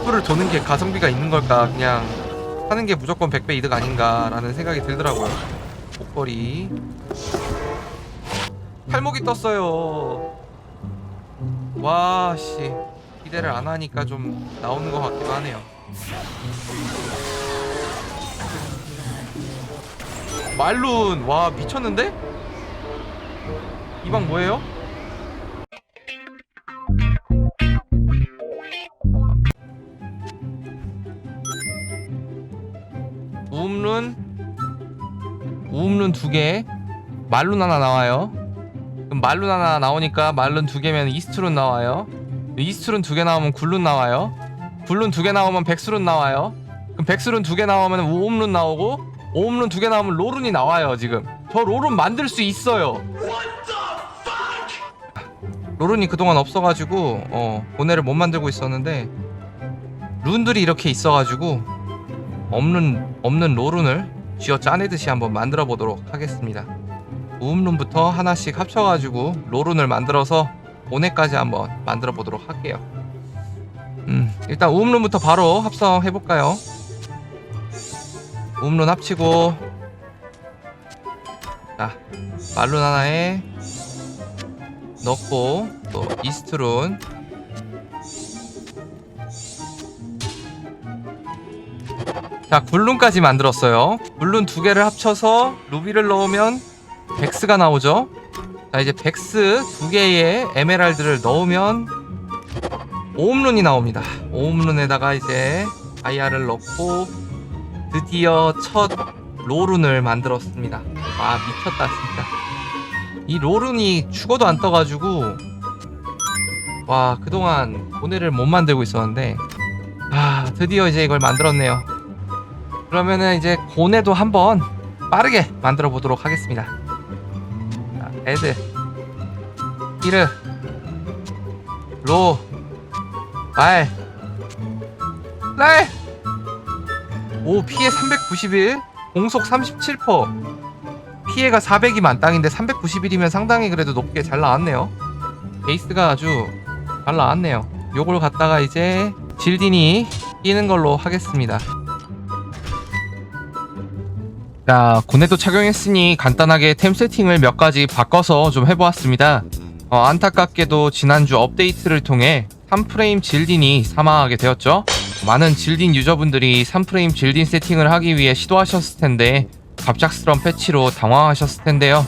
횃불을 도는 게 가성비가 있는 걸까? 그냥 하는 게 무조건 100배 이득 아닌가라는 생각이 들더라고요. 목걸이. 팔목이 떴어요. 와씨. 기대를 안 하니까 좀 나오는 것 같기도 하네요. 말룬. 와 미쳤는데? 이 방 뭐예요? 우음룬 두 개 말룬 하나 나와요. 그럼 말룬 하나 나오니까 말룬 두 개면 이스트룬 나와요. 이스트룬 두 개 나오면 굴룬 나와요. 굴룬 두 개 나오면 백스룬 나와요. 그럼 백스룬 두 개 나오면 우음룬 나오고 오음룬 두 개 나오면 로룬이 나와요 지금. 저 로룬 만들 수 있어요. 로룬이 그동안 없어가지고 어 고뇌를 못 만들고 있었는데 룬들이 이렇게 있어가지고 없는 없는 로룬을 쥐어 짜내듯이 한번 만들어 보도록 하겠습니다. 우음룬부터 하나씩 합쳐가지고 로룬을 만들어서 오네까지 한번 만들어 보도록 할게요. 음 일단 우음룬부터 바로 합성해 볼까요? 우음룬 합치고 자 말룬 하나에 넣고 또 이스트룬 자 굴룬까지 만들었어요. 굴룬 두 개를 합쳐서 루비를 넣으면 백스가 나오죠? 자 이제 백스 두 개의 에메랄드를 넣으면 오음룬이 나옵니다. 오음룬에다가 이제 아이아를 넣고 드디어 첫 로룬을 만들었습니다. 아 미쳤다 진짜. 이 로룬이 죽어도 안 떠가지고 와 그동안 고뇌를 못 만들고 있었는데 아 드디어 이제 이걸 만들었네요 그러면은 이제 고뇌도 한번 빠르게 만들어 보도록 하겠습니다 자, 에드 히르 로 알, 랄! 오 피해 391 공속 37% 피해가 400이 만 땅인데 391이면 상당히 그래도 높게 잘 나왔네요. 베이스가 아주 잘 나왔네요. 요걸 갖다가 이제 질딘이 끼는 걸로 하겠습니다. 자, 고뇌도 착용했으니 간단하게 템 세팅을 몇 가지 바꿔서 좀 해보았습니다. 어, 안타깝게도 지난주 업데이트를 통해 3프레임 질딘이 사망하게 되었죠. 많은 질딘 유저분들이 3프레임 질딘 세팅을 하기 위해 시도하셨을 텐데 갑작스런 패치로 당황하셨을 텐데요.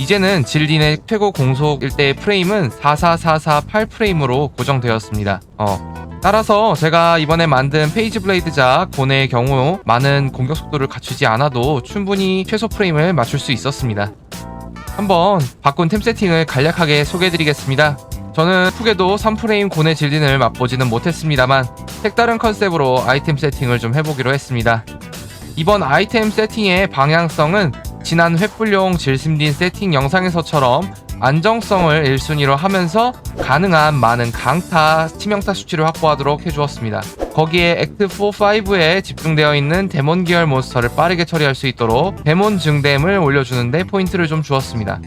이제는 질딘의 최고 공속 일대 프레임은 44448 프레임으로 고정되었습니다. 어. 따라서 제가 이번에 만든 페이지 블레이드작 고뇌의 경우 많은 공격 속도를 갖추지 않아도 충분히 최소 프레임을 맞출 수 있었습니다. 한번 바꾼 템 세팅을 간략하게 소개해드리겠습니다. 저는 푸게도 3프레임 고뇌 질딘을 맛보지는 못했습니다만 색다른 컨셉으로 아이템 세팅을 좀 해보기로 했습니다. 이번 아이템 세팅의 방향성은 지난 횃불용 질심딘 세팅 영상에서처럼 안정성을 1순위로 하면서 가능한 많은 강타, 치명타 수치를 확보하도록 해주었습니다. 거기에 액트 4, 5에 집중되어 있는 데몬 계열 몬스터를 빠르게 처리할 수 있도록 데몬 증댐을 올려주는데 포인트를 좀 주었습니다.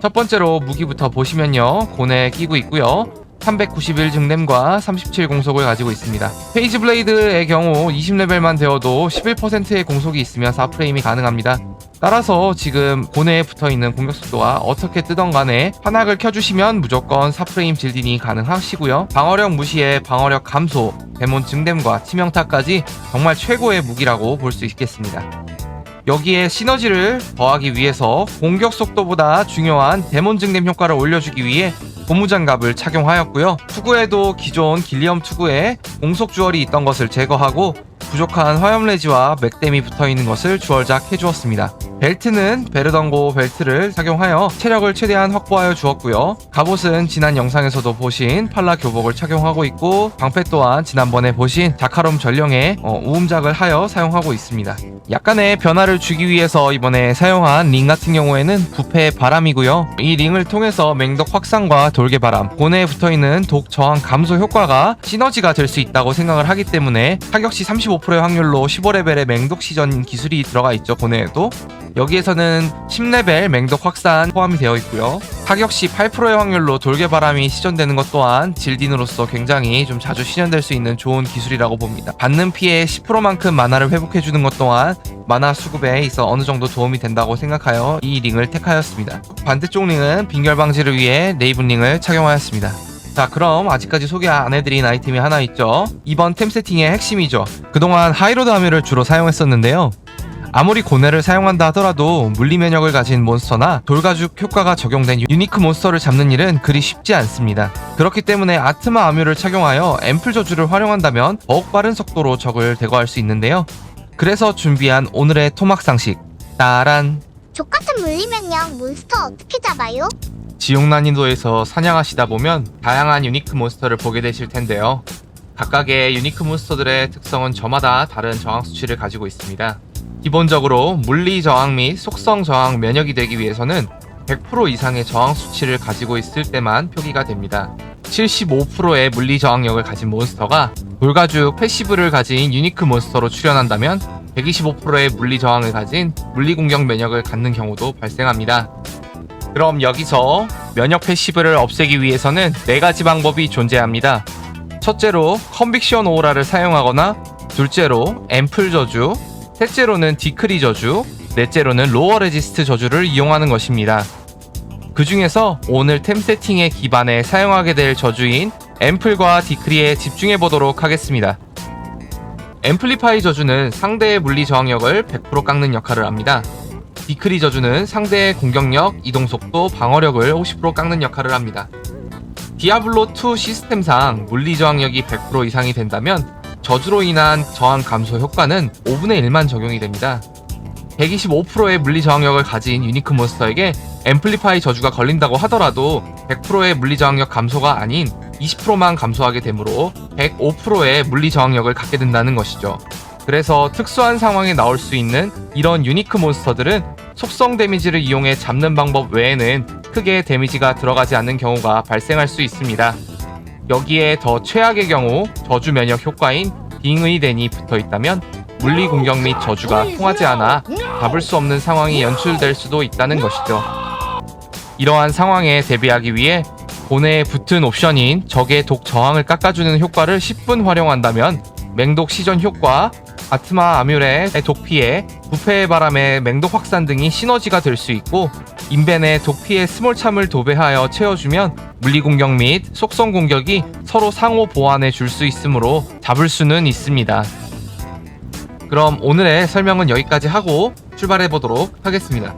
첫 번째로 무기부터 보시면요. 고뇌 끼고 있고요. 391 증댐과 37 공속을 가지고 있습니다. 페이지 블레이드의 경우 20레벨만 되어도 11%의 공속이 있으면 4프레임이 가능합니다. 따라서 지금 고뇌에 붙어 있는 공격 속도가 어떻게 뜨던 간에 환악을 켜주시면 무조건 4프레임 질딘이 가능하시고요. 방어력 무시에 방어력 감소, 데몬 증댐과 치명타까지 정말 최고의 무기라고 볼 수 있겠습니다. 여기에 시너지를 더하기 위해서 공격 속도보다 중요한 데몬 증댐 효과를 올려주기 위해 고무장갑을 착용하였고요. 투구에도 기존 길리엄 투구에 공속 주얼이 있던 것을 제거하고 부족한 화염 레지와 맥댐이 붙어 있는 것을 주얼작 해주었습니다. 벨트는 베르던고 벨트를 착용하여 체력을 최대한 확보하여 주었고요. 갑옷은 지난 영상에서도 보신 팔라 교복을 착용하고 있고 방패 또한 지난번에 보신 자카롬 전령의 어, 우음작을 하여 사용하고 있습니다. 약간의 변화를 주기 위해서 이번에 사용한 링 같은 경우에는 부패 바람이고요. 이 링을 통해서 맹독 확산과 돌개 바람, 고내에 붙어 있는 독 저항 감소 효과가 시너지가 될 수 있다고 생각을 하기 때문에 타격 시 35%의 확률로 15레벨의 맹독 시전 기술이 들어가 있죠. 고내에도. 여기에서는 10레벨 맹독 확산 포함이 되어 있고요. 타격 시 8%의 확률로 돌개 바람이 시전되는 것 또한 질딘으로서 굉장히 좀 자주 시전될 수 있는 좋은 기술이라고 봅니다. 받는 피해 10%만큼 만화를 회복해주는 것 또한 만화 수급에 있어 어느 정도 도움이 된다고 생각하여 이 링을 택하였습니다. 반대쪽 링은 빈결 방지를 위해 네이븐 링을 착용하였습니다. 자 그럼 아직까지 소개 안 해드린 아이템이 하나 있죠. 이번 템 세팅의 핵심이죠. 그동안 하이로드 아뮤를 주로 사용했었는데요. 아무리 고뇌를 사용한다 하더라도 물리 면역을 가진 몬스터나 돌가죽 효과가 적용된 유니크 몬스터를 잡는 일은 그리 쉽지 않습니다. 그렇기 때문에 아트마 아뮤를 착용하여 앰플 저주를 활용한다면 더욱 빠른 속도로 적을 대거할 수 있는데요. 그래서 준비한 오늘의 토막 상식 따란 족같은 물리면역 몬스터 어떻게 잡아요? 지옥 난이도에서 사냥하시다 보면 다양한 유니크 몬스터를 보게 되실 텐데요. 각각의 유니크 몬스터들의 특성은 저마다 다른 저항 수치를 가지고 있습니다. 기본적으로 물리 저항 및 속성 저항 면역이 되기 위해서는 100% 이상의 저항 수치를 가지고 있을 때만 표기가 됩니다. 75%의 물리 저항력을 가진 몬스터가 돌가죽 패시브를 가진 유니크 몬스터로 출현한다면 125%의 물리 저항을 가진 물리 공격 면역을 갖는 경우도 발생합니다. 그럼 여기서 면역 패시브를 없애기 위해서는 네 가지 방법이 존재합니다. 첫째로 컨빅션 오라를 사용하거나 둘째로 앰플 저주, 셋째로는 디크리 저주, 넷째로는 로어 레지스트 저주를 이용하는 것입니다. 그 중에서 오늘 템 세팅에 기반해 사용하게 될 저주인 앰플과 디크리에 집중해 보도록 하겠습니다. 앰플리파이 저주는 상대의 물리 저항력을 100% 깎는 역할을 합니다. 디크리 저주는 상대의 공격력, 이동속도, 방어력을 50% 깎는 역할을 합니다. 디아블로2 시스템상 물리 저항력이 100% 이상이 된다면 저주로 인한 저항 감소 효과는 5분의 1만 적용이 됩니다. 125%의 물리 저항력을 가진 유니크 몬스터에게 앰플리파이 저주가 걸린다고 하더라도 100%의 물리 저항력 감소가 아닌 20%만 감소하게 되므로 105%의 물리 저항력을 갖게 된다는 것이죠. 그래서 특수한 상황에 나올 수 있는 이런 유니크 몬스터들은 속성 데미지를 이용해 잡는 방법 외에는 크게 데미지가 들어가지 않는 경우가 발생할 수 있습니다. 여기에 더 최악의 경우 저주 면역 효과인 빙의 덴이 붙어 있다면 물리 공격 및 저주가 통하지 않아 잡을 수 없는 상황이 연출될 수도 있다는 것이죠. 이러한 상황에 대비하기 위해 고내에 붙은 옵션인 적의 독 저항을 깎아주는 효과를 10분 활용한다면 맹독 시전 효과, 아트마 아뮬의 독 피해, 부패의 바람의 맹독 확산 등이 시너지가 될 수 있고 인벤의 독 피해 스몰참을 도배하여 채워주면 물리 공격 및 속성 공격이 서로 상호 보완해 줄 수 있으므로 잡을 수는 있습니다. 그럼 오늘의 설명은 여기까지 하고 출발해 보도록 하겠습니다.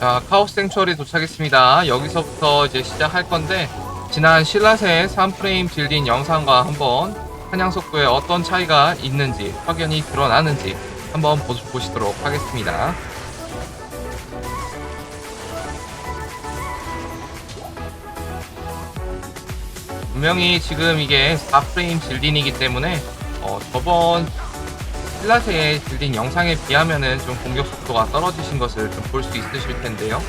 자, 카오스 생추얼이 도착했습니다. 여기서부터 이제 시작할 건데 지난 신라세 3프레임 질린 영상과 한번 사냥 속도에 어떤 차이가 있는지 확연히 드러나는지 한번 보, 보시도록 하겠습니다. 분명히 지금 이게 4프레임 질린이기 때문에 어, 저번 신라세의 질린 영상에 비하면은 좀 공격 속도가 떨어지신 것을 좀 볼 수 있으실 텐데요.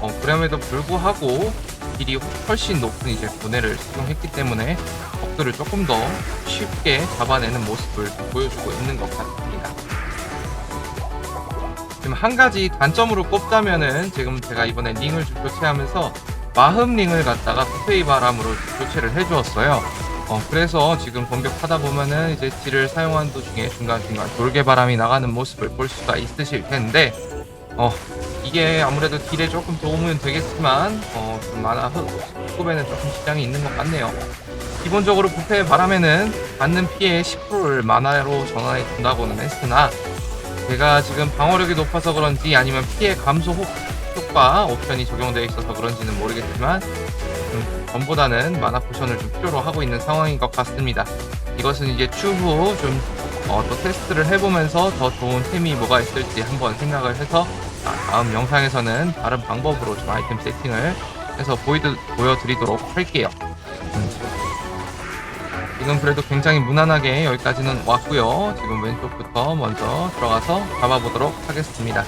어, 그럼에도 불구하고 딜이 훨씬 높은 이제 고뇌를 사용했기 때문에 적들을 조금 더 쉽게 잡아내는 모습을 좀 보여주고 있는 것 같습니다. 지금 한 가지 단점으로 꼽자면은 지금 제가 이번에 링을 좀 교체하면서 마흠 링을 갖다가 쿠페이 바람으로 교체를 해주었어요. 어, 그래서 지금 공격하다 보면은 이제 딜을 사용한 도중에 중간중간 돌개 바람이 나가는 모습을 볼 수가 있으실 텐데, 어, 이게 아무래도 딜에 조금 도움은 되겠지만, 어, 좀 만화 흡입에는 조금 지장이 있는 것 같네요. 기본적으로 부패의 바람에는 받는 피해의 10%를 만화로 전환해 준다고는 했으나, 제가 지금 방어력이 높아서 그런지 아니면 피해 감소 효- 효과 옵션이 적용되어 있어서 그런지는 모르겠지만, 음, 전보다는 만화 포션을 좀 필요로 하고 있는 상황인 것 같습니다. 이것은 이제 추후 좀 어, 또 테스트를 해보면서 더 좋은 템이 뭐가 있을지 한번 생각을 해서 아, 다음 영상에서는 다른 방법으로 좀 아이템 세팅을 해서 보이드, 보여드리도록 할게요. 음. 지금 그래도 굉장히 무난하게 여기까지는 왔고요. 지금 왼쪽부터 먼저 들어가서 잡아보도록 하겠습니다.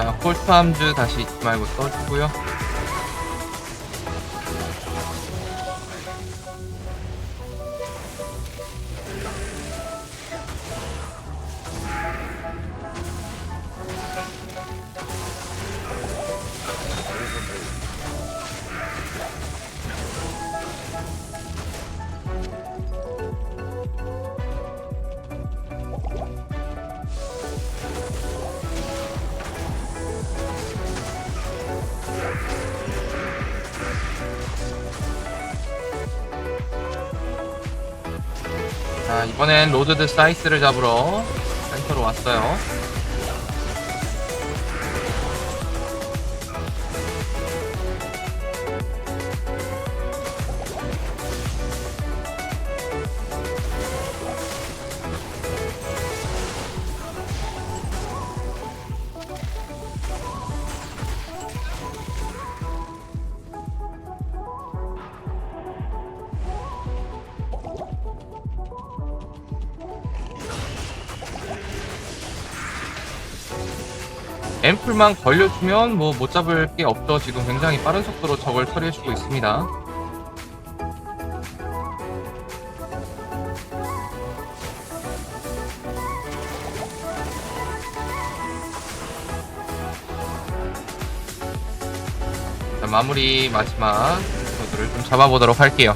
자, 콜트 함즈 다시 잊지 말고 써주고요. 이번엔 로드드 사이스를 잡으러 센터로 왔어요. 앰플만 걸려주면 뭐 못 잡을 게 없죠. 지금 굉장히 빠른 속도로 적을 처리해주고 있습니다. 자, 마무리 마지막 모드를 좀 잡아보도록 할게요.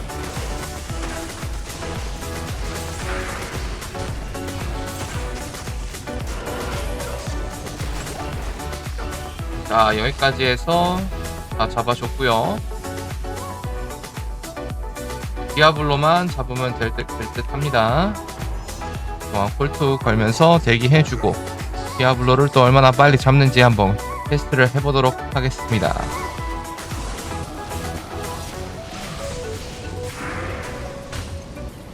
자 여기까지 해서 다 잡아줬고요. 디아블로만 잡으면 될듯 될 듯 합니다. 어, 콜투 걸면서 대기해주고 디아블로를 또 얼마나 빨리 잡는지 한번 테스트를 해보도록 하겠습니다.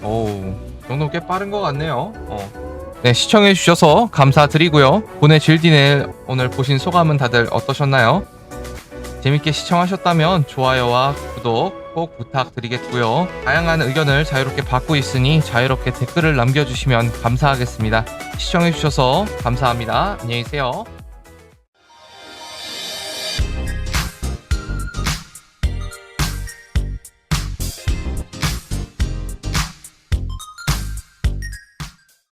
오우 이 정도 꽤 빠른 것 같네요. 어. 네, 시청해주셔서 감사드리고요. 본의 질딘을 오늘 보신 소감은 다들 어떠셨나요? 재밌게 시청하셨다면 좋아요와 구독 꼭 부탁드리겠고요. 다양한 의견을 자유롭게 받고 있으니 자유롭게 댓글을 남겨주시면 감사하겠습니다. 시청해주셔서 감사합니다. 안녕히 계세요.